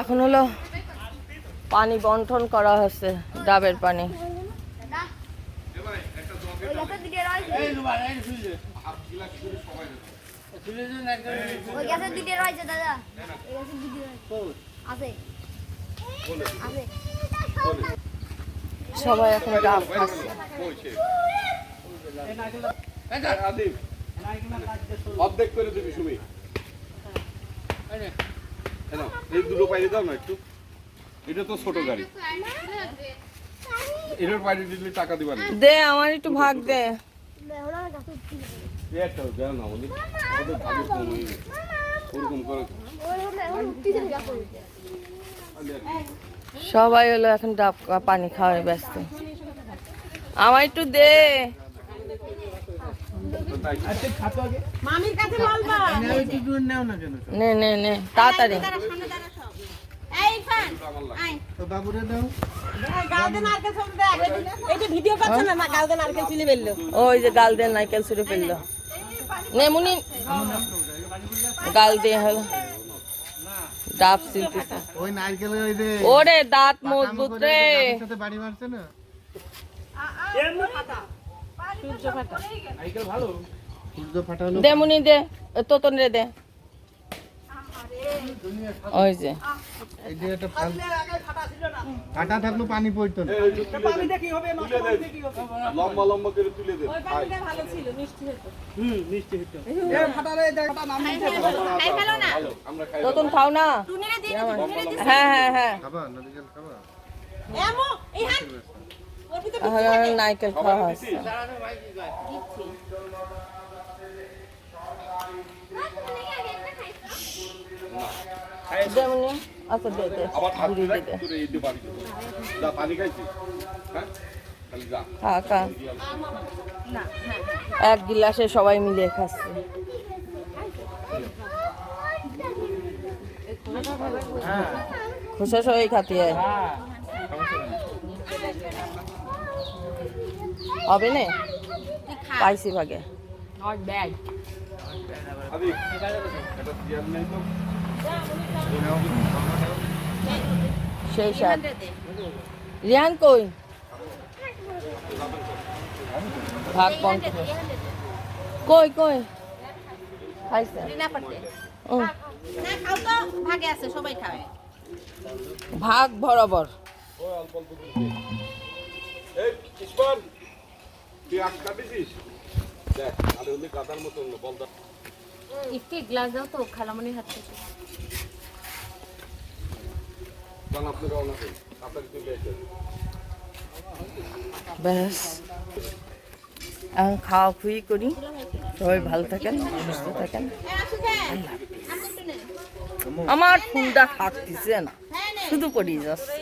এখন হলো পানি বন্টন করা হচ্ছে, ডাবের পানি। সবাই এখন ডাব খাচ্ছে। অর্ধেক করে দিবি সুমি। এই দুটো পাইলে দাও না একটু। এটা তো ছোট গাড়ি। এটার বাইরে দিলে টাকা দিবা না। দে আমার একটু ভাগ দে। সবাই হলো এখন ডাব পানি খাওয়ায় ব্যস্ত। আমার একটু দে। মামির কাছে বলবা নে নে নে তাড়াতাড়ি। এই ফান ওই যে গাল দিয়ে নাইকেল ছুড়ে ফেলল। নে মুনি। গাল দিয়ে হলো। ডাব ওই ওই যে ওরে দাঁত মজবুত রে। সাথে বাড়ি মারছে না? সূর্য ফাটা হলো দে মুনি দে তোতন রে দে। ওই যে। এই যে একটা ফাটা থাকল পানি পড়তো না। এই যে তুলে দে, তুলে দে। লম্বা লম্বা করে তুলে দে ভাই ভালো ছিল মিষ্টি হতো ভালো আমরা খাই তোতন খাও না হ্যাঁ হ্যাঁ হ্যাঁ। খাবা নারকেল খাবা? এমো এই হাত নাইকেল খাওয়া হচ্ছে। আচ্ছা দে হ্যাঁ? খালি যা। খা খা। এক গিলাসে সবাই মিলে খাচ্ছে। খুশা সবাই খাতে হয়। হবে না? পাইছি ভাগে। সেই রিহান কই? ভাগ বন্ধ। কই কই? খাইছে। ও, না খাও তো ভাগে আছে সবাই খাবে। ভাগ বরাবর। অল্প অল্প ইসমান তুই আখ কাটিছিস দেখ আরে ওদের গাদার মতো বলদা একটু গ্লাস দাও তো খালামনির হাত থেকে। কারণ আপনি রওনা করুন তাড়াতাড়ি চলে আসেন। ব্যাস। এখন খাওয়া খুই করি। সবাই ভালো থাকেন সুস্থ থাকেন। আমার ফুলটা খাটতেছে না। শুধু পড়িয়ে যাচ্ছে।